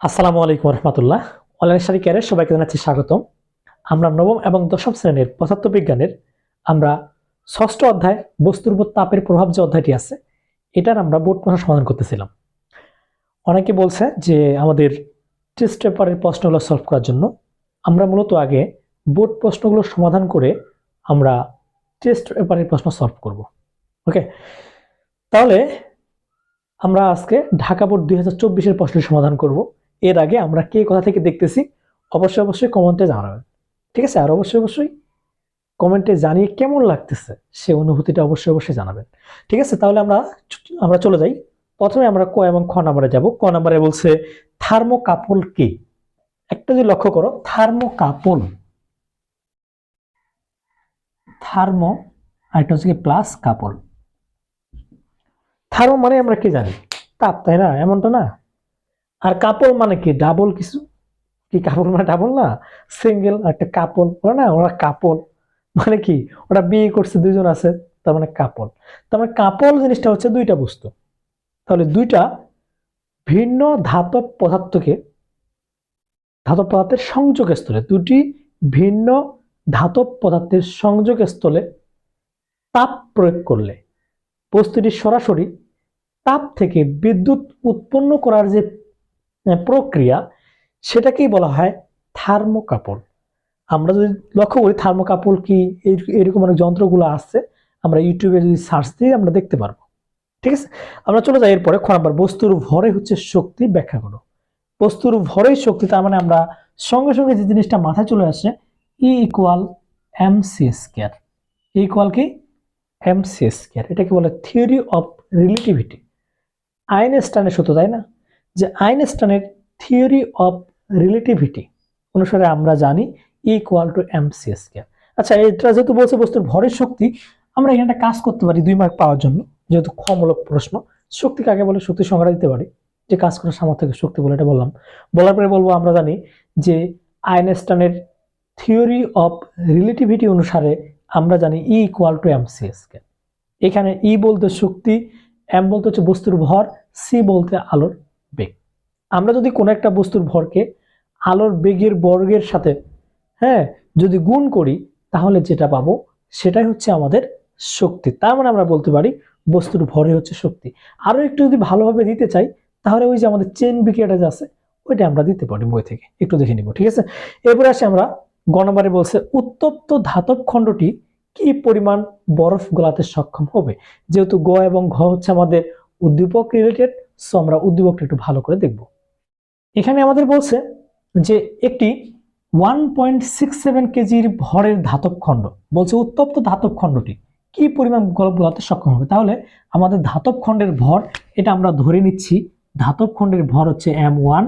আসসালামু আলাইকুম রহমতুল্লাহ। অনলাইন শাড়ি ক্যারের সবাইকে জানাচ্ছি স্বাগতম। আমরা নবম এবং দশম শ্রেণির পদার্থ বিজ্ঞানের আমরা ষষ্ঠ অধ্যায় বস্তুর উপর তাপের প্রভাব যে অধ্যায়টি আছে, এটার আমরা বোর্ড প্রশ্ন সমাধান করতেছিলাম। অনেকে বলছে যে আমাদের টেস্ট পেপারের প্রশ্নগুলো সলভ করার জন্য আমরা মূলত আগে বোর্ড প্রশ্নগুলো সমাধান করে আমরা টেস্ট পেপারের প্রশ্ন সলভ করব। ওকে তাহলে আমরা আজকে ঢাকা বোর্ড দুই হাজার চব্বিশের প্রশ্নের সমাধান করব। এর আগে আমরা কে কোথা থেকে দেখতেছি, অবশ্যই অবশ্যই কমেন্টে জানাবেন। ঠিক আছে? আর অবশ্যই অবশ্যই কমেন্টে জানিয়ে কেমন লাগতেছে সে অনুভূতিটা অবশ্যই অবশ্যই জানাবেন। ঠিক আছে? তাহলে আমরা আমরা চলে যাই। প্রথমে আমরা ক এবং খ নাম্বারে যাব। ক নাম্বারে বলছে, থার্মোকাপল কি? একটা যদি লক্ষ্য করো, থার্মোকাপল। থার্মো, আর হচ্ছে কি প্লাস কাপল। থার্মো মানে আমরা কি জানি? তাপ, তাই না? এমনটা না? আর কাপড় মানে কি? ডাবল কিছু? কি কাপড় মানে ডাবল না? সিঙ্গেল একটা কাপড়। না, ওরা কাপড়। মানে কি? ওরা বিয়ে করছে দুজন আছে, তার মানে কাপড়। তার মানে কাপড় জিনিসটা হচ্ছে দুইটা বস্তু। তাহলে দুইটা ভিন্ন ধাতব পদার্থকে ধাতব পদার্থের সংযোগ স্থলে, দুটি ভিন্ন ধাতব পদার্থের সংযোগ স্থলে তাপ প্রয়োগ করলে বস্তুটি সরাসরি তাপ থেকে বিদ্যুৎ উৎপন্ন করার যে প্রক্রিয়া সেটাকেই বলা হয় থার্মোকাপল। আমরা যদি লক্ষ্য করি থার্মোকাপল কি এরকম অনেক যন্ত্রগুলো আসছে আমরা ইউটিউবে যদি সার্চ দিই আমরা দেখতে পারব। ঠিক আছে? আমরা চলে যাই এরপরে, খ বস্তুর ভরে হচ্ছে শক্তি ব্যাখ্যা করো। বস্তুর ভরেই শক্তি, তার মানে আমরা সঙ্গে সঙ্গে যে জিনিসটা মাথায় চলে আসে E equal M C square equal কি? এম সি স্কোয়ার এটাকে বলে থিওরি অফ রিলেটিভিটি আইনস্টাইনের সূত্র, তাই না? যে আইনস্টাইনের থিওরি অফ রিলেটিভিটি, অনুসারে আমরা জানি equal to M C square আচ্ছা এটা যেহেতু বলছে বস্তুর ভরের শক্তি, আমরা এখানে একটা কাজ করতে পারি দুই মার্ক পাওয়ার জন্য, যেহেতু ক্ষমূলক প্রশ্ন। শক্তি কাকে বলে? শক্তি সংজ্ঞা দিতে পারি, যে কাজ করার সামর্থ্য থেকে শক্তি বলে এটা বললাম। বলার পরে বলব আমরা জানি যে আইনস্টাইনের থিওরি অফ রিলেটিভিটি অনুসারে আমরা জানি E equal to M C এখানে ই বলতে শক্তি এম বলতে হচ্ছে বস্তুর ভর সি বলতে আলোর। আমরা যদি কোনো একটা বস্তুর ভরকে আলোর বেগের বর্গের সাথে হ্যাঁ যদি গুণ করি, তাহলে যেটা পাবো, সেটাই হচ্ছে আমাদের শক্তি। তার মানে আমরা বলতে পারি, বস্তুর ভরে হচ্ছে শক্তি। আরও একটু যদি ভালোভাবে দিতে চাই, তাহলে ওই যে আমাদের চেন বিক্রিয়াটা যে আছে, ওইটা আমরা দিতে পারি বই থেকে। একটু দেখে নিব, ঠিক আছে? এরপরে আসি আমরা গণবারে বলছে, উত্তপ্ত ধাতব খণ্ডটি কি পরিমাণ বরফ গলাতে সক্ষম হবে? যেহেতু গ এবং ঘ হচ্ছে আমাদের উদ্দীপক রিলেটেড সো আমরা উদ্দীপকটা একটু ভালো করে দেখব। এখানে আমাদের বলছে যে একটি ওয়ান পয়েন্ট সিক্স সেভেন কেজির ভরের ধাতব খণ্ড, বলছে উত্তপ্ত ধাতব খণ্ডটি কি পরিমাণ গলপ গলাতে সক্ষম হবে? তাহলে আমাদের ধাতব খণ্ডের ভর, এটা আমরা ধরে নিচ্ছি, ধাতব খণ্ডের ভর হচ্ছে M one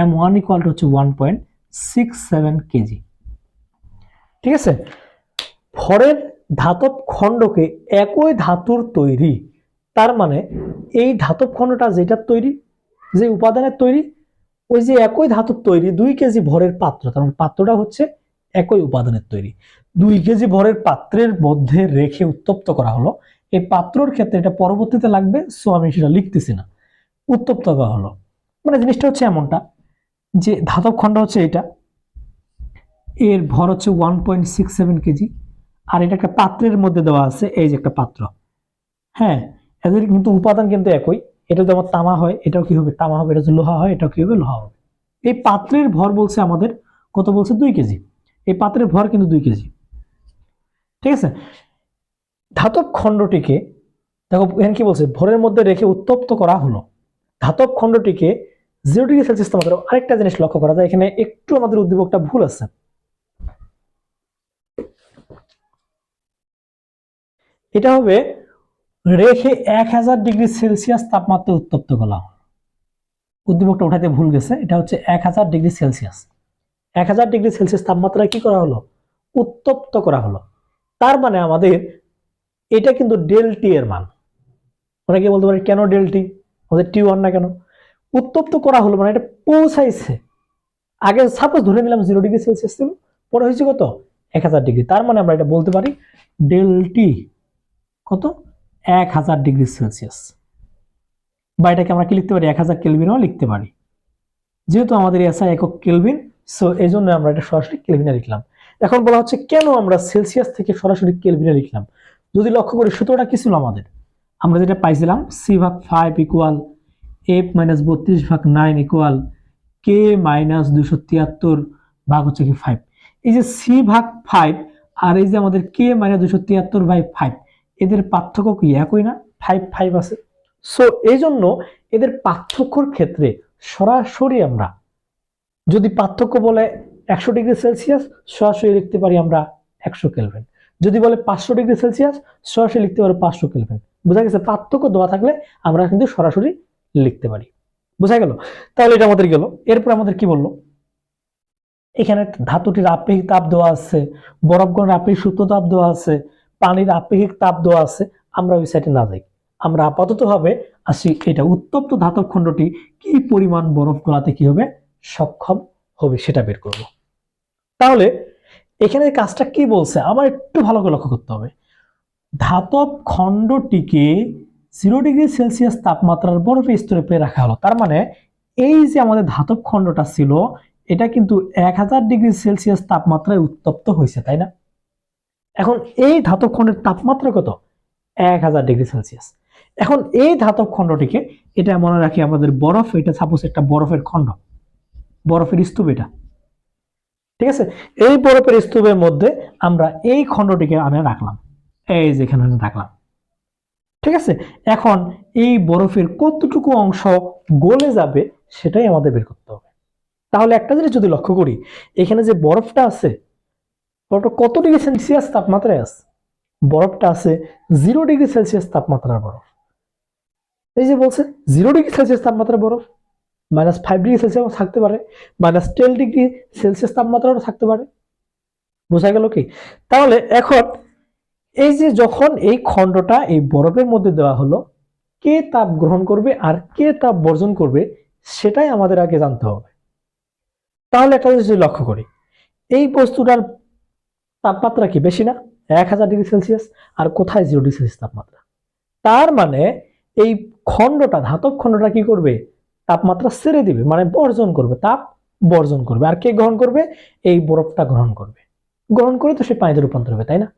M one equal হচ্ছে one point six seven kg. ঠিক আছে? ভরের ধাতব খণ্ডকে একই ধাতুর তৈরি, তার মানে এই ধাতব খণ্ডটা যেটা তৈরি, যে উপাদানের তৈরি ওই যে একই ধাতুর তৈরি, দুই কেজি ভরের পাত্র, তার মানে পাত্রটা হচ্ছে একই উপাদানের তৈরি। দুই কেজি ভরের পাত্রের মধ্যে রেখে উত্তপ্ত করা হলো। এই পাত্রর ক্ষেত্রে এটা পরবর্তীতে লাগবে, সো আমি সেটা লিখতেছি না। উত্তপ্ত করা হলো। মানে জিনিসটা হচ্ছে এমনটা যে ধাতব খণ্ড হচ্ছে এটা, এর ভর হচ্ছে one point six seven kg, আর এটা একটা পাত্রের মধ্যে দেওয়া আছে, এই যে একটা পাত্র। হ্যাঁ এদের কিন্তু উপাদান কিন্তু একই। এটা যদি তামা হয়, এটাও কি হবে? তামা হবে, এটা যদি লোহা হয়, এটাও কি হবে? লোহা হবে। এই পাত্রের ভর বলছে আমাদের কত বলছে? দুই কেজি। এই পাত্রের ভর কিন্তু দুই কেজি। ঠিক আছে? ধাতব খণ্ডটিকে, দেখো, এখানে কি বলছে? ভরের মধ্যে রেখে উত্তপ্ত করা হলো। ধাতব খণ্ডটিকে জিরো ডিগ্রি সেলসিয়াস তাপমাত্রা আরেকটা জিনিস লক্ষ্য করা যায়। এখানে একটু আমাদের উদ্দীপকটা ভুল আছে। এটা হবে রেখে এক হাজার ডিগ্রি সেলসিয়াস তাপমাত্রায় উত্তপ্ত করা উদ্দীপকটা উঠাতে ভুল গেছে, এটা হচ্ছে এক হাজার ডিগ্রি সেলসিয়াস। এক হাজার ডিগ্রি সেলসিয়াস তাপমাত্রায় কি করা হলো? উত্তপ্ত করা হলো। তার মানে আমাদের এটা কিন্তু ডেলটি এর মান। অনেকে বলতে পারে, কেন ডেলটি আমাদের টি ওয়ান না কেন? উত্তপ্ত করা হলো মানে এটা পৌঁছাইছে। আগে সাপোজ ধরে নিলাম জিরো ডিগ্রি সেলসিয়াস ছিল, পরে হয়েছে কত? এক হাজার ডিগ্রি। তার মানে আমরা এটা বলতে পারি ডেলটি কত? এক হাজার ডিগ্রি সেলসিয়াস। বা এটাকে আমরা কি লিখতে পারি? এক হাজার কেলভিনও লিখতে পারি। যেহেতু আমাদের এসআই একক কেলভিন সো এই জন্য আমরা এটা সরাসরি কেলভিনে লিখলাম। এখন বলা হচ্ছে কেন আমরা সেলসিয়াস থেকে সরাসরি কেলভিনে লিখলাম? যদি লক্ষ্য করি, সূত্রটা কি ছিল আমাদের? আমরা যেটা পাইছিলাম সি ভাগ ফাইভ ইকুয়াল এফ মাইনাস বত্রিশ ভাগ নাইন ইকুয়াল কে মাইনাস দুশো তিয়াত্তর ভাগ হচ্ছে কি ফাইভ এই যে সি ভাগ ফাইভ আর এই যে আমাদের কে মাইনাস দুশো তিয়াত্তর বাই ফাইভ এদের পার্থক্য কি একই না? ফাইভ ফাইভ আছে। সো এই জন্য এদের পার্থক্যর ক্ষেত্রে সরাসরি আমরা যদি পার্থক্য বলে একশো ডিগ্রি সেলসিয়াস, সরাসরি লিখতে পারি আমরা একশো কেলভেন। যদি বলে পাঁচশো ডিগ্রি সেলসিয়াস, সরাসরি লিখতে পারি পাঁচশো কেলভেন। বোঝা গেছে পার্থক্য দেওয়া থাকলে আমরা কিন্তু সরাসরি লিখতে পারি। বোঝা গেল? তাহলে এটা আমাদের গেল। এরপর আমাদের কি বলল? এখানে ধাতুটির আপেক্ষিক তাপ দেওয়া আছে, বরফগণের আপেক্ষিক সূত্র তাপ দেওয়া আছে পানির আপেক্ষিক তাপ দেওয়া আছে, আমরা ওই সাইডে না যাই। আমরা আপাতত ভাবে আসি এটা উত্তপ্ত ধাতব খণ্ডটি কি পরিমাণ বরফ গলাতে কি হবে, সক্ষম হবে সেটা বের করব। তাহলে এখানে কাজটা কি বলছে? আমার একটু ভালো করে লক্ষ্য করতে হবে। ধাতব খণ্ডটিকে জিরো ডিগ্রি সেলসিয়াস তাপমাত্রার বরফের স্তরে পেয়ে রাখা হলো। তার মানে এই যে আমাদের ধাতব খণ্ডটা ছিল, এটা কিন্তু এক হাজার ডিগ্রি সেলসিয়াস তাপমাত্রায় উত্তপ্ত হয়েছে, তাই না? এখন এই ধাতব খণ্ডের তাপমাত্রা কত? এক হাজার ডিগ্রি সেলসিয়াস। এখন এই ধাতব খণ্ডটিকে, এটা মনে রাখি আমাদের বরফ, এটা সাপোজ একটা বরফের খণ্ড। বরফের স্তূপ এটা। ঠিক আছে? এই বরফের স্তূপের মধ্যে আমরা এই খণ্ডটিকে আনে রাখলাম। এই যেখানে রাখলাম। ঠিক আছে? এখন এই বরফের কতটুকু অংশ গলে যাবে, সেটাই আমাদের বের করতে হবে। তাহলে একটা জিনিস যদি লক্ষ্য করি, এখানে যে বরফটা আছে বরফটা কত ডিগ্রি সেলসিয়াস তাপমাত্রায় আছে? বরফটা আছে জিরো ডিগ্রি সেলসিয়াস তাপমাত্রার বরফ। এই যে বলছে জিরো ডিগ্রি সেলসিয়াস তাপমাত্রার বরফ মাইনাস ফাইভ ডিগ্রি সেলসিয়াস থাকতে পারে মাইনাস টেন ডিগ্রি সেলসিয়াস তাপমাত্রাও থাকতে পারে। বোঝা গেল কি? তাহলে এখন এই যে যখন এই খণ্ডটা এই বরফের মধ্যে দেওয়া হলো, কে তাপ গ্রহণ করবে আর কে তাপ বর্জন করবে, সেটাই আমাদের আগে জানতে হবে। তাহলে একটা জিনিস লক্ষ্য করি, এই বস্তুটার তাপমাত্রা কি? বেশি না? এক হাজার ডিগ্রি সেলসিয়াস। আর কোথায় জিরো ডিগ্রি সেলসিয়াস তাপমাত্রা? তার মানে এই খণ্ডটা, ধাতব খণ্ডটা কি করবে? তাপমাত্রা ছেড়ে দিবে মানে বর্জন করবে, তাপ বর্জন করবে। আর কে গ্রহণ করবে? এই বরফটা গ্রহণ করবে। গ্রহণ করে তো সে পানিতে রূপান্তর হবে, তাই না?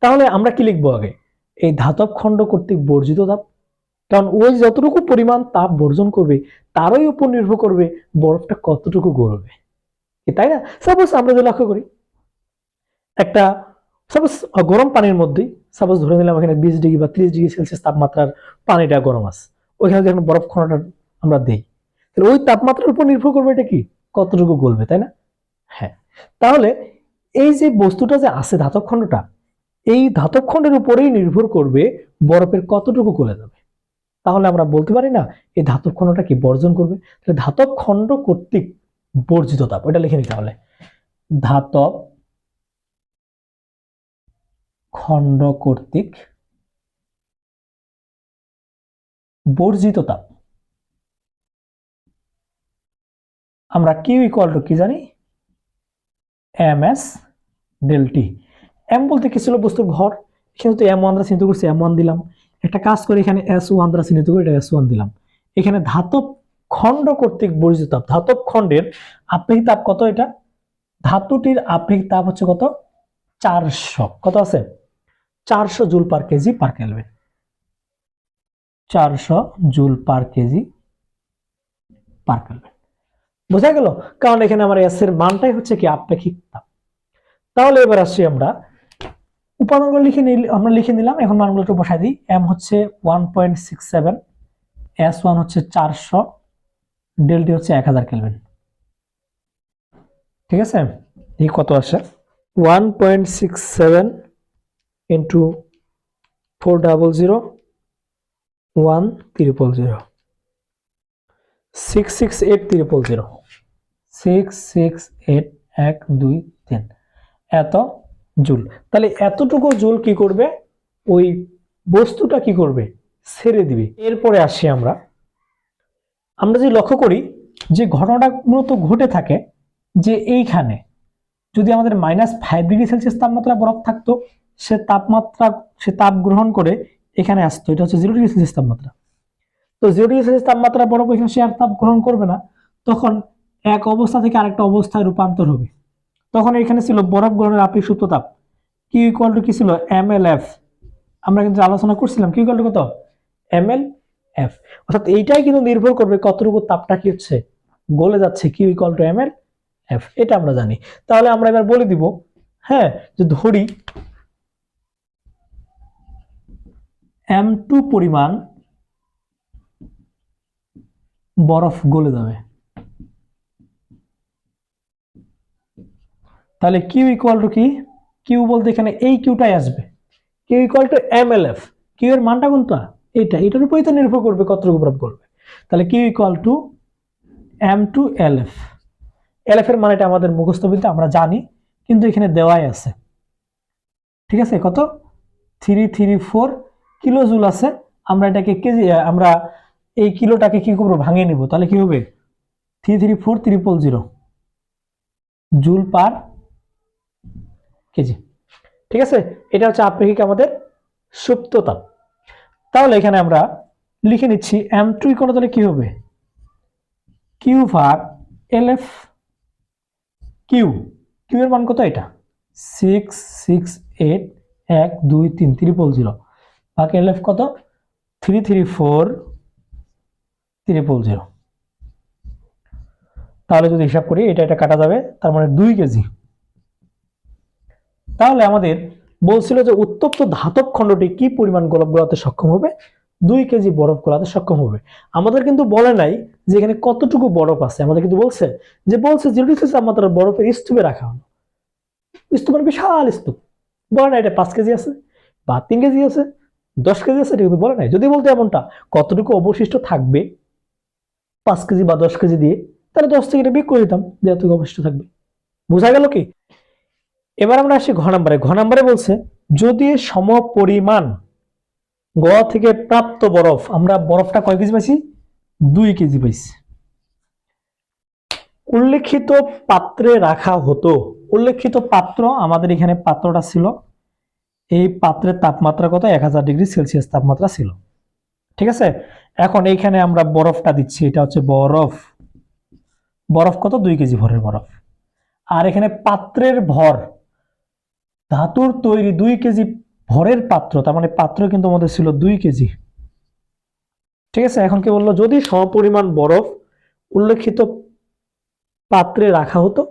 তাহলে আমরা কি লিখব আগে? এই ধাতব খণ্ড কর্তৃক বর্জিত তাপ। কারণ ওই যতটুকু পরিমাণ তাপ বর্জন করবে, তারই উপর নির্ভর করবে বরফটা কতটুকু গড়বে। তাই না? সাপোজ আমরা যদি লক্ষ্য করি একটা সাপোজ গরম পানির মধ্যেই সাপোজ ধরে নিলাম এখানে বিশ ডিগ্রি বা ত্রিশ ডিগ্রি সেলসিয়াস তাপমাত্রার পানিটা গরম আছে। ওইখানে যখন বরফ খণ্ডটা আমরা দেই, তাহলে ওই তাপমাত্রার উপর নির্ভর করবে এটা কি? কতটুকু গলবে, তাই না? হ্যাঁ। তাহলে এই যে বস্তুটা যে আছে ধাতব খণ্ডটা, এই ধাতব খণ্ডের উপরেই নির্ভর করবে বরফের কতটুকু গলে যাবে। তাহলে আমরা বলতে পারি না, এই ধাতব খণ্ডটা কি বর্জন করবে? তাহলে ধাতব খণ্ড কর্তৃক বর্জিত তাপ এটা লিখে নিতে তাহলে। ধাতব খণ্ড কর্তৃক বর্জিত তাপ। আমরা কিউ ইকুয়াল টু কি জানি? M S del T M বলতে কি ছিল বস্তুর ঘর? তো এম ওয়ান দ্বারা চিহ্নিত করছি এম ওয়ান দিলাম। একটা কাজ করে এখানে এস ওয়ান দ্বারা চিহ্নিত করে এটা এস ওয়ান দিলাম। এখানে ধাতব খণ্ড কর্তৃক বর্জিত তাপ, ধাতব খণ্ডের আপেক্ষিক তাপ কত এটা? ধাতুটির আপেক্ষিক তাপ হচ্ছে কত? চারশো। কত আছে? চারশো joule per kg per kelvin চারশো joule per kg per kelvin বোঝা গেল? কারণ এখানে আমার এর মানটাই হচ্ছে কি আপেক্ষিক তাপ। তাহলে এবার আসছি আমরা। উপাদানগুলো লিখে নিল আমরা লিখে নিলাম। এখন মানগুলো একটু বসাই দিই। এম হচ্ছে one point six seven S one হচ্ছে চারশো ডেলটি হচ্ছে এক হাজার কেলভিন ঠিক আছে? এই কত আসে। One point six seven into four double zero one triple zero six six eight triple zero six six eight এক দুই তিন এত জুল। তাহলে এতটুকু জুল কি করবে? ওই বস্তুটা কি করবে? ছেড়ে দিবে। এরপরে আসি আমরা। আমরা যদি লক্ষ্য করি যে ঘটনাটা মূলত ঘটে থাকে যে এইখানে যদি আমাদের মাইনাস ফাইভ ডিগ্রি সেলসিয়াস তাপমাত্রা বরফ থাকতো সে তাপমাত্রা, সে তাপ গ্রহণ করে এখানে আসতো। এটা হচ্ছে জিরো ডিগ্রি সেলসিয়াস তাপমাত্রা। তো জিরো ডিগ্রি সেলসিয়াস তাপমাত্রা বরফ এখানে সে আর তাপ গ্রহণ করবে না, তখন এক অবস্থা থেকে আরেকটা অবস্থায় রূপান্তর হবে। তখন এখানে ছিল বরফ গলনের আপেক্ষিক সুপ্ত তাপ। কিউ ইকুয়াল টু কি ছিল? এম এল এফ আমরা কিন্তু আলোচনা করছিলাম কিউ ইকুয়াল টু কত? এম এল এফ অর্থাৎ এইটাই কিন্তু নির্ভর করবে কতটুকু তাপটা কি হচ্ছে, গলে যাচ্ছে Q equal to M L F এটা আমরা জানি। তাহলে আমরা এবার বলে দিব হ্যাঁ যে ধরি এম টু পরিমাণ বরফ গলে যাবে। তাহলে কিউ ইকুয়াল টু কি? কিউ বলতে এখানে এই কিউটাই আসবে। Q equal to M L F Q এর মানটা কোনটা? এইটা। এটার উপরেই তো নির্ভর করবে কতটুকু বরফ গলবে। তাহলে Q equal to M two L F L F এর মানেটা আমাদের মুখস্থ বিদ্যা আমরা জানি, কিন্তু এখানে দেওয়াই আছে। ঠিক আছে? কত? Three three four kilo joule আছে, আমরা এটাকে কেজি আমরা এই কিলোটাকে কি করব? ভাঙিয়ে নিব। তাহলে কি হবে? Three three four triple zero. Joule per kg. ঠিক আছে? এটা হচ্ছে আপেক্ষিক আমাদের সুপ্ত তাহলে এখানে আমরা লিখে নিচ্ছি এম টু ইকোনো তাহলে কি হবে? কিউ ভাগ এল এফ কিউ কিউ এর মান কত এটা? সিক্স সিক্স এইট এক, দুই, তিন, ত্রিপল জিরো। ভাগ এল এফ কত? Three three four, triple zero. তাহলে যদি হিসাব করি, এটা এটা কাটা যাবে, তার মানে দুই কেজি। তাহলে আমাদের বলছিল যে উত্তপ্ত ধাতব খণ্ডটি কি পরিমাণ গোলক গলাতে সক্ষম হবে? দুই কেজি বরফ গলাতে সক্ষম হবে। আমাদের কিন্তু বলে নাই যে এখানে কতটুকু বরফ আছে। আমাদের কিন্তু বলছে যে বলছে জিরো ডিগ্রি তাপমাত্রার বরফের স্তূপে রাখা হলো। স্তূপ মানে বিশাল স্তূপ। বলে না এটা পাঁচ কেজি আছে বা তিন কেজি আছে। দশ কেজি আছে, এটা কিন্তু বলে নাই। যদি বলতে এমনটা, কতটুকু অবশিষ্ট থাকবে পাঁচ কেজি বা দশ কেজি দিয়ে, তাহলে দশ থেকে এটা বিক করে দিতাম, যে এতটুকু অবশিষ্ট থাকবে। বোঝা গেল কি? এবার আমরা আসি ঘ নাম্বারে। ঘ নাম্বারে বলছে, যদি সম পরিমাণ গ থেকে প্রাপ্ত বরফ, আমরা বরফটা কয় কেজি পাইছি? দুই কেজি পাইছি। উল্লেখিত পাত্রে রাখা হতো। উল্লেখিত পাত্র আমাদের এখানে পাত্রটা ছিল এই পাত্রের তাপমাত্রা কত এক হাজার ডিগ্রি সেলসিয়াস তাপমাত্রা ছিল। ঠিক আছে? এখন এইখানে আমরা বরফটা দিচ্ছি, এটা হচ্ছে বরফ। বরফ কত? দুই কেজি ভরের বরফ। আর এখানে পাত্রের ভর, ধাতুর তৈরি দুই কেজি ভরের পাত্র, তার মানে পাত্র কিন্তু আমাদের ছিল দুই কেজি। ঠিক আছে? এখন কি বলল? যদি সমপরিমাণ বরফ উল্লেখিত পাত্রে রাখা হতো,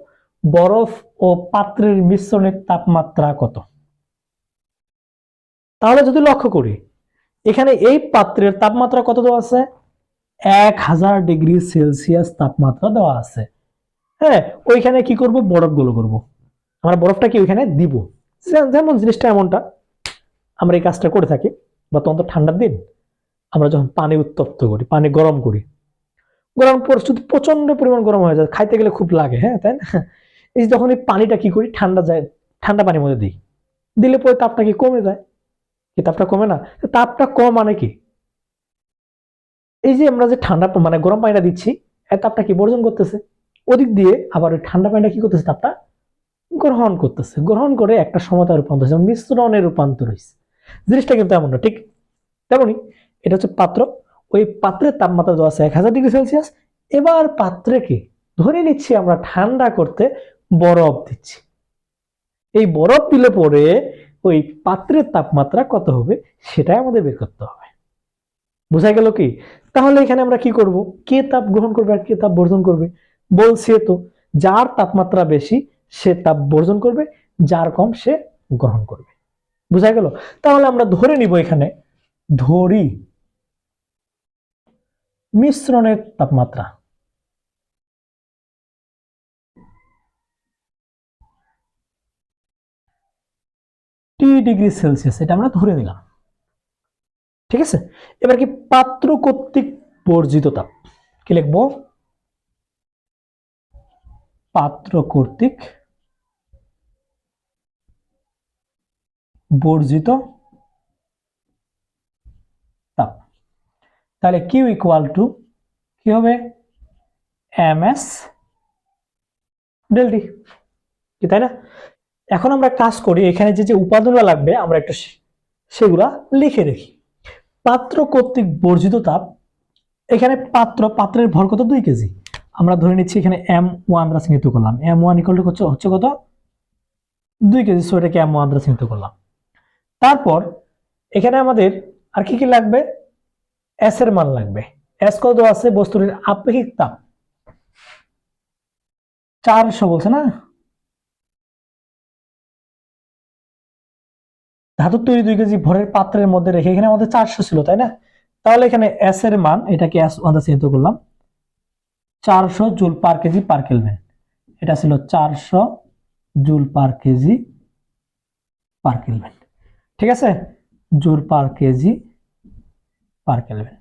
বরফ ও পাত্রের মিশ্রণের তাপমাত্রা কত? তাহলে যদি লক্ষ্য করি, এখানে এই পাত্রের তাপমাত্রা কত দেওয়া আছে? এক হাজার ডিগ্রি সেলসিয়াস তাপমাত্রা দেওয়া আছে। হ্যাঁ ওইখানে কি করব? বরফগুলো করব। আমরা বরফটা কি ওইখানে দিব? যেমন জিনিসটা এমনটা। আমরা এই কাজটা করে থাকি, বা তখন তো ঠান্ডার দিন আমরা যখন পানি উত্তপ্ত করি, পানি গরম করি, গরম পরিস্থিতি প্রচণ্ড পরিমাণ গরম হয়ে যায়, খাইতে গেলে খুব লাগে হ্যাঁ তাই না? এই যখন এই পানিটা কি করি? ঠান্ডা যায়, ঠান্ডা পানির মধ্যে দিই। দিলে পরে তাপটা কি কমে যায়? কি তাপটা কমে না? তাপটা কম মানে কি? এই যে আমরা যে ঠান্ডা মানে গরম পানিটা দিচ্ছি এই তাপটা কি বর্জন করতেছে? ওদিক দিয়ে আবার ওই ঠান্ডা পানিটা কি করতেছে তাপটা? গ্রহণ করতেছে। গ্রহণ করে একটা সমতা রূপান্তর হয়েছে, যেমন মিশ্রণে রূপান্তর হয়েছে। জিনিসটা কিন্তু এমন না ঠিক? তেমনই এটা হচ্ছে পাত্র। ওই পাত্রের তাপমাত্রা দেওয়া আছে এক হাজার ডিগ্রি সেলসিয়াস। এবার পাত্রকে ধরে নিচ্ছি আমরা ঠান্ডা করতে বরফ দিচ্ছি। এই বরফ দিলে পরে ওই পাত্রের তাপমাত্রা কত হবে সেটাই আমাদের বের করতে হবে। বোঝা গেল কি? তাহলে এখানে আমরা কি করব? কে তাপ গ্রহণ করবে আর কে তাপ বর্জন করবে? বলছে তো, যার তাপমাত্রা বেশি সে তাপ বর্জন করবে, যার কম সে গ্রহণ করবে। বোঝা গেল? তাহলে আমরা ধরে নিব এখানে, ধরি মিশ্রণের তাপমাত্রা। টি ডিগ্রি সেলসিয়াস, এটা আমরা ধরে নিলাম। ঠিক আছে? এবার কি পাত্র কর্তৃক বর্জিত তাপ? কি লিখব? পাত্র কর্তৃক বর্জিত তাপ। তাহলে কিউ ইকুয়াল টু কি হবে? এম এস ডেলটি কি, তাই না? এখন আমরা কাজ করি, এখানে যে যে উপাদানগুলো লাগবে আমরা একটু সেগুলা লিখে রাখি। পাত্র কর্তৃক বর্জিত তাপ, এখানে পাত্র, পাত্রের ভর কত? দুই কেজি। আমরা ধরে নিচ্ছি এখানে এম ওয়ান দ্বারা চিহ্নিত করলাম। এম ওয়ান ইকুয়াল টু হচ্ছে হচ্ছে কত? দুই কেজি। সো এটাকে এম ওয়ান দ্বারা চিহ্নিত করলাম। তারপর, এখানে আমাদের আর কি কি লাগবে? এস এর মান লাগবে। এস কত আছে? বস্তুর আপেক্ষিক তাপ। চারশো বলছে না? ধাতুর তৈরি দুই কেজি ভরের পাত্রের মধ্যে রেখে এখানে আমাদের চারশো ছিল, তাই না? তাহলে এখানে এস এর মান, এটাকে এস ওয়ান চিহ্নিত করলাম। চারশো joule per kg per kelvin. এটা ছিল চারশো joule per kg per kelvin. ঠিক আছে? Joule per kg per kelvin.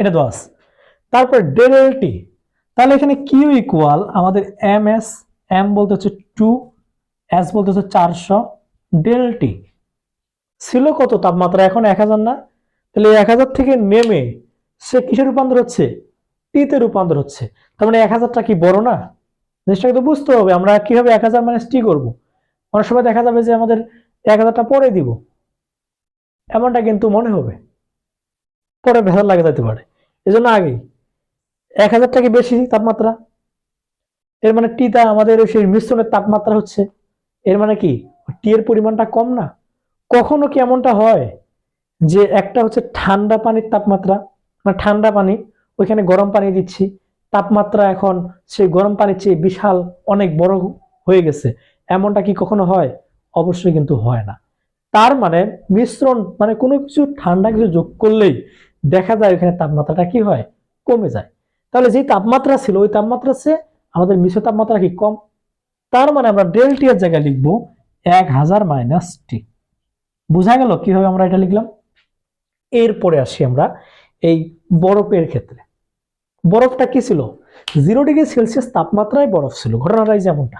এটা দশ তারপর ডেল টি। তাহলে এখানে কিউ ইকুয়াল আমাদের এম এস এম বলতে হচ্ছে টু এস বলতে হচ্ছে চারশো ডেল টি। ছিল কত? তাপমাত্রা এখন এক হাজার না? তাহলে এক হাজার থেকে নেমে সে কিসে রূপান্তর হচ্ছে? টিতে রূপান্তর হচ্ছে। তার মানে এক হাজারটা কি বড় না? জিনিসটাকে তো বুঝতে হবে, আমরা কীভাবে এক হাজার মাইনাস টি করব? অনেক সময় দেখা যাবে যে আমাদের এক হাজারটা পরে দিব। এমনটা কিন্তু মনে হবে। পরে ভেজাল লাগে যেতে পারে। এজন্য আগেই এক হাজার টাকা বেশি তাপমাত্রা। এর মানে টিটা আমাদের সেই মিশ্রণের তাপমাত্রা হচ্ছে। এর মানে কি? টি এর পরিমাণটা কম না? কখনো কি এমনটা হয় যে একটা হচ্ছে ঠান্ডা পানির তাপমাত্রা? মানে ঠান্ডা পানি, ওইখানে গরম পানি দিচ্ছি, তাপমাত্রা এখন সেই গরম পানির চেয়ে বিশাল অনেক বড় হয়ে গেছে। এমনটা কি কখনো হয়? অবশ্যই কিন্তু হয় না। তার মানে মিশ্রণ মানে কোনো কিছু ঠান্ডা কিছু যোগ করলেই দেখা যায় ওখানে তাপমাত্রাটা কি হয়? কমে যায়। তাহলে যে তাপমাত্রা ছিল, ওই তাপমাত্রা চেয়ে আমাদের মিশ্র তাপমাত্রা কি কম? তার মানে আমরা ডেল টি এর জায়গায় লিখব এক হাজার মাইনাস টি। বোঝা গেল কীভাবে আমরা এটা লিখলাম? এরপরে আসি আমরা এই বরফের ক্ষেত্রে। বরফটা কি ছিল? জিরো ডিগ্রি সেলসিয়াস তাপমাত্রায় বরফ ছিল। ঘটনাটাই যেমনটা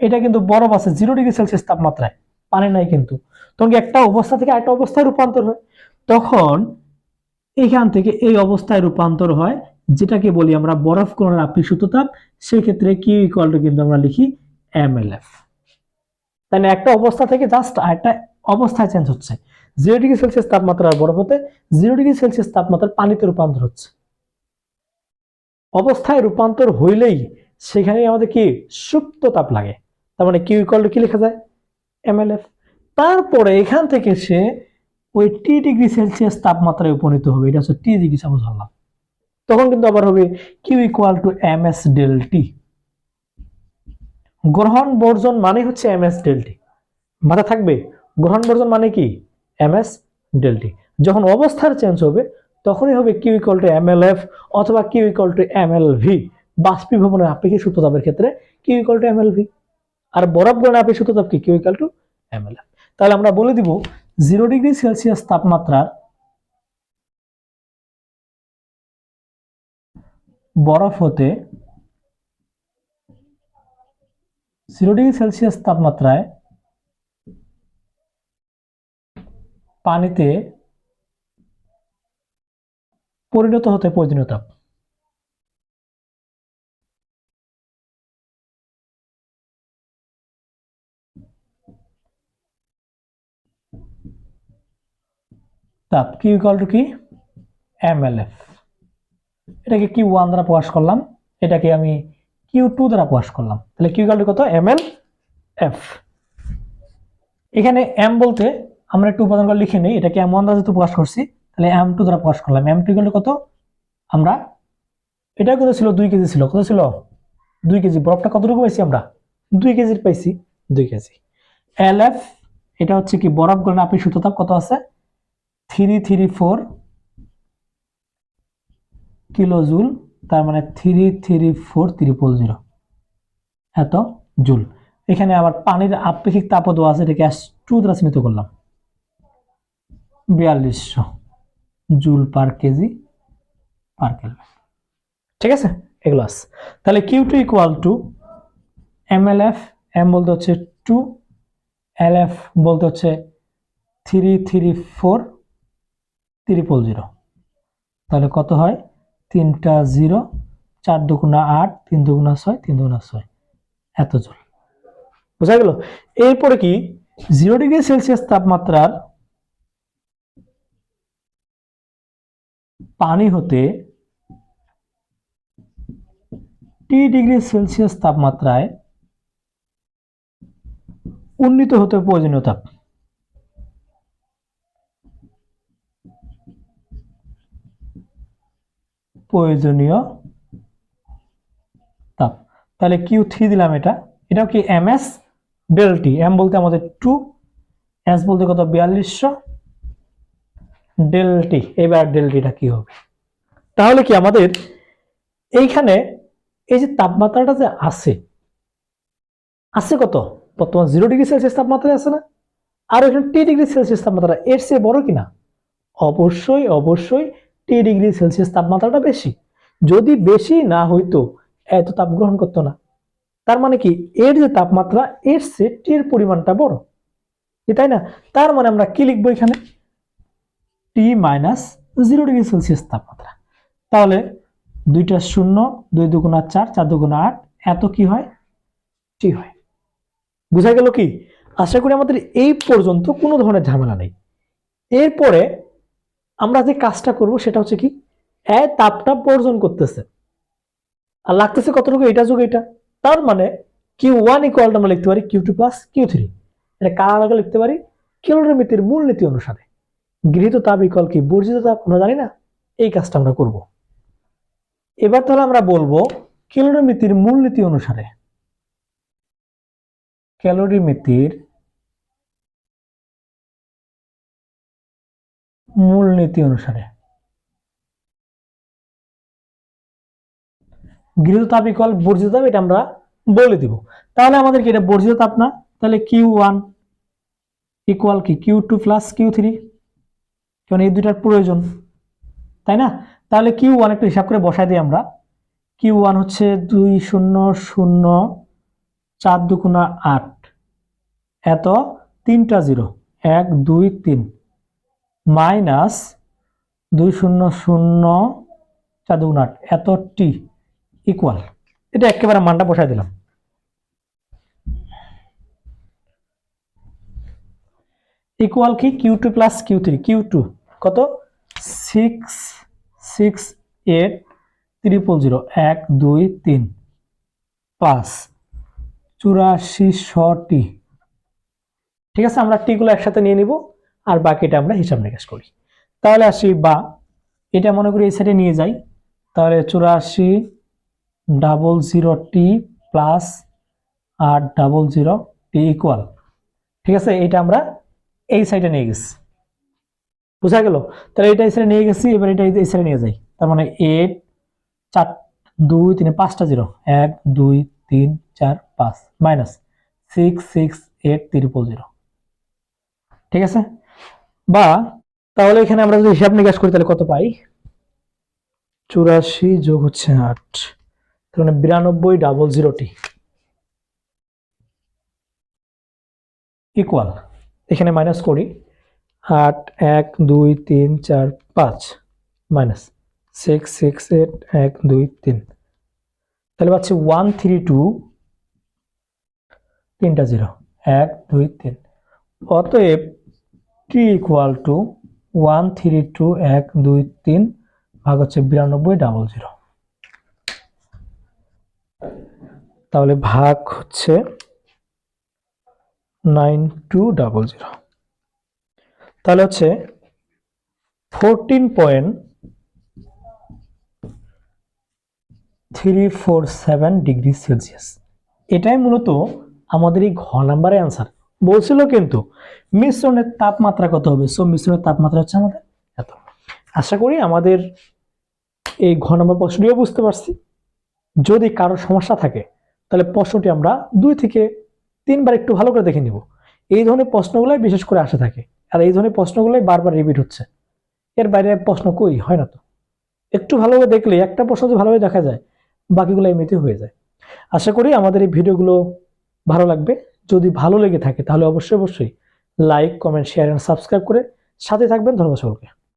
এটা কিন্তু বরফ আছে, জিরো ডিগ্রি সেলসিয়াস তাপমাত্রায়। পানি নাই কিন্তু। তখন একটা অবস্থা থেকে একটা অবস্থায় রূপান্তর হয়? তখন এখান থেকে এই অবস্থায় রূপান্তর হয়, যেটাকে বলি আমরা বরফ কোণের আপনি সুততাপ সেই ক্ষেত্রে কিউ ইকুয়াল টু কিন্তু আমরা লিখি এম এল এফ তাহলে একটা অবস্থা থেকে জাস্ট একটা অবস্থায় চেঞ্জ হচ্ছে। জিরো ডিগ্রি সেলসিয়াস তাপমাত্রার বরফ হতে জিরো ডিগ্রি সেলসিয়াস তাপমাত্রার পানিতে রূপান্তর হচ্ছে। অবস্থায় রূপান্তর হইলেই সেখানে আমাদের কি? সুপ্ত তাপ লাগে। তার মানে কিউ ইকুয়াল টু কি লেখা যায়? এম এল এফ তারপরে এখান থেকে সে ওই টি ডিগ্রি সেলসিয়াস তাপমাত্রায় উপনীত হবে। এটা হচ্ছে টি ডিগ্রি সাপোজ ধরলাম তখন কিন্তু আবার হবে Q equal to M S del T গ্রহণ বর্জন মানে হচ্ছে এম এস ডেল টি মাথা থাকবে, গ্রহণ বর্জন মানে কি? এম এস ডেল টি যখন অবস্থার চেঞ্জ হবে, তখনই হবে Q equal to M L F অথবা Q equal to M L V বাষ্পীভবনের আপেক্ষিক সূত্রতাপের ক্ষেত্রে Q equal to M L V আর বরফ গণের আপেক্ষিক সূত্রতাপ কি? Q equal to M L F তাহলে আমরা বলে দিব জিরো ডিগ্রি সেলসিয়াস তাপমাত্রার বরফ হতে জিরো ডিগ্রি সেলসিয়াস তাপমাত্রায় পানিতে পরিণত হতে প্রয়োজনীয় তাপ। তাপ কিউ ইকাল টু কি? এম এল এফ এটাকে কিউ ওয়ান দ্বারা প্রকাশ করলাম। এটাকে আমি কিউ টু দ্বারা প্রকাশ করলাম। তাহলে কিউ ইকাল টু কত? এম এল এফ এখানে এম বলতে আমরা একটু উপাদান করে লিখে নিই, এটাকে এম ওয়ান দ্বারা প্রকাশ করছি, তাহলে এম টু দ্বারা প্রকাশ করলাম। এম টু কত? আমরা এটা কত ছিল? দুই কেজি ছিল। কত ছিল? দুই কেজি। বরফটা কতটুকু পাইছি আমরা? দুই কেজির পাইছি। দুই কেজি। এল এফ এটা হচ্ছে কি? বরফ গলন আপনি সূত্রতাপ কত আছে? Three three four kilo joule তার মানে three three four triple zero এত জুল। এখানে আবার পানির আপেক্ষিক তাপও দেওয়া আছে, এটাকে টু দ্বারা চিহ্নিত করলাম। বিয়াল্লিশশো joule per kg per kelvin. ঠিক আছে? এগুলো আছে। তাহলে Q two equal to M L F M বলতে হচ্ছে টু এল এফ বলতে হচ্ছে three three four triple zero তাহলে কত হয়? তিনটা জিরো, চার দুগুণা আট, তিন দুগুণা ছয়, তিন দুগুণা ছয়। এত জল বোঝা গেল? এরপরে কি? জিরো ডিগ্রি সেলসিয়াস তাপমাত্রার পানি হতে টি ডিগ্রি সেলসিয়াস তাপমাত্রায় উন্নীত হতে প্রয়োজনীয় তাপ। প্রয়োজনীয়। তাপ। তাহলে কিউ থ্রি দিলাম এটা। এটাও কি এম এস ডেলটি এম বলতে আমাদের টু এস বলতে কত? বিয়াল্লিশশো। ডেলটি এবার ডেলটিটা কি হবে? তাহলে কি আমাদের এইখানে এই যে তাপমাত্রাটা যে আছে আছে কত? বর্তমান জিরো ডিগ্রি সেলসিয়াস তাপমাত্রায় আছে না? আর এখানে টি ডিগ্রি সেলসিয়াস তাপমাত্রা এর চেয়ে বড় কিনা? অবশ্যই অবশ্যই টি ডিগ্রি সেলসিয়াস তাপমাত্রাটা বেশি। যদি বেশি না হইতো, এত তাপ গ্রহণ করতো না। তার মানে কি? এর যে তাপমাত্রা, এর টি পরিমাণটা বড়। তাই না? তার মানে আমরা কি লিখব এখানে? T minus zero degree Celsius তাপমাত্রা। তাহলে দুইটা শূন্য, দুই দুগুণা চার চার দুগুণা আট, এত কি হয়? টি হয়। বুঝা গেল কি? আশা করি আমাদের এই পর্যন্ত কোনো ধরনের ঝামেলা নেই। এরপরে আমরা যে কাজটা করব সেটা হচ্ছে কি, এ তাপটা বর্জন করতেছে। আর লাগতেছে কতটুকু? এটা যোগ এটা তার মানে কিউ ওয়ান ইকুয়ালটা আমরা লিখতে পারি Q two plus Q three এটা কার আগে লিখতে পারি? কিলোমিতির মূল নীতি অনুসারে। গৃহীত তাপ ইকুয়াল কি? বর্জিত তাপ? আমরা জানি না। এই কাজটা আমরা করব। এবার তাহলে আমরা বলব ক্যালোরিমিতির মূলনীতি অনুসারে। ক্যালোরিমিতির মূলনীতি অনুসারে। গৃহীত তাপ ইকুয়াল বর্জিত তাপ, এটা আমরা বলে দিব। তাহলে আমাদের কি এটা বর্জিত তাপ না? তাহলে কিউ ওয়ান ইকুয়াল কি? Q two plus Q three কারণ এই দুইটার প্রয়োজন, তাই না? তাহলে কিউ ওয়ান একটু হিসাব করে বসাই দিই আমরা। কিউ ওয়ান হচ্ছে দুই শূন্য শূন্য চার দুগুণা আট। এত তিনটা জিরো। এক, দুই, তিন। মাইনাস দুই শূন্য শূন্য চার দুগুণা আট এত টি ইকুয়াল এটা একেবারে মানটা বসাই দিলাম। ইকুয়াল কি? Q two plus Q three Q two কত? Six six eight triple zero এক, দুই, তিন, পাঁচ। চুরাশি টি ঠিক আছে, আমরা টিগুলো একসাথে নিয়ে নিব। আর বাকিটা আমরা হিসাব নিকাশ করি। তাহলে আসি বা, এটা মনে করি এই সাইডে নিয়ে যাই। তাহলে চুরাশি ডাবল জিরো টি প্লাস আর ডাবল জিরো টি ইকুয়াল ঠিক আছে এটা আমরা এই সাইডে নিয়ে গেছি। বুঝা গেল? তাহলে এটা এই সাইডে নিয়ে গেছি, এবার এটা এই সাইডে নিয়ে যাই। তার মানে এইট চার, দুই, তিনে পাঁচটা জিরো এক, দুই, তিন, চার, পাঁচ minus six six eight triple zero ঠিক আছে? বা তাহলে এখানে আমরা যদি হিসাব নিকাশ করি তাহলে কত পাই? চুরাশি যোগ হচ্ছে আট। তার মানে বিরানব্বই ডাবল জিরোটি ইকুয়াল এখানে মাইনাস করি। আট, এক, দুই, তিন, চার, পাঁচ। মাইনাস সিক্স সিক্স এইট এক, দুই, তিন। তাহলে পাচ্ছি ওয়ান থ্রি টু তিনটা জিরো এক, দুই, তিন। অতএব T equal to one three two এক দুই তিন ভাগ হচ্ছে বিরানব্বই ডাবল জিরো তাহলে ভাগ হচ্ছে নাইন টু ডাবল জিরো তাহলে হচ্ছে fourteen point three four seven degree Celsius এটাই মূলত আমাদের এই ঘ নাম্বারের অ্যান্সার বলছিল কিন্তু মিশ্রণের তাপমাত্রা কত হবে? সো মিশ্রণের তাপমাত্রা হচ্ছে আমাদের এত। আশা করি আমাদের এই ঘ নম্বর প্রশ্নটিও বুঝতে পারছি। যদি কারোর সমস্যা থাকে, তাহলে প্রশ্নটি আমরা দুই থেকে তিনবার একটু ভালো করে দেখে নিব। এই ধরনের প্রশ্নগুলোই বিশেষ করে আসে থাকে। আর এই ধরনের প্রশ্নগুলোই বারবার রিপিট হচ্ছে। এর বাইরে প্রশ্ন কই? হয় না তো। একটু ভালোভাবে দেখলে, একটা প্রশ্ন যদি ভালোভাবে দেখা যায়, বাকিগুলো এমনিতে হয়ে যায়। আশা করি আমাদের এই ভিডিওগুলো ভালো লাগবে। যদি ভালো লেগে থাকে তাহলে অবশ্যই অবশ্যই like comment share and subscribe করে সাথে থাকবেন ধর্ম সকলকে।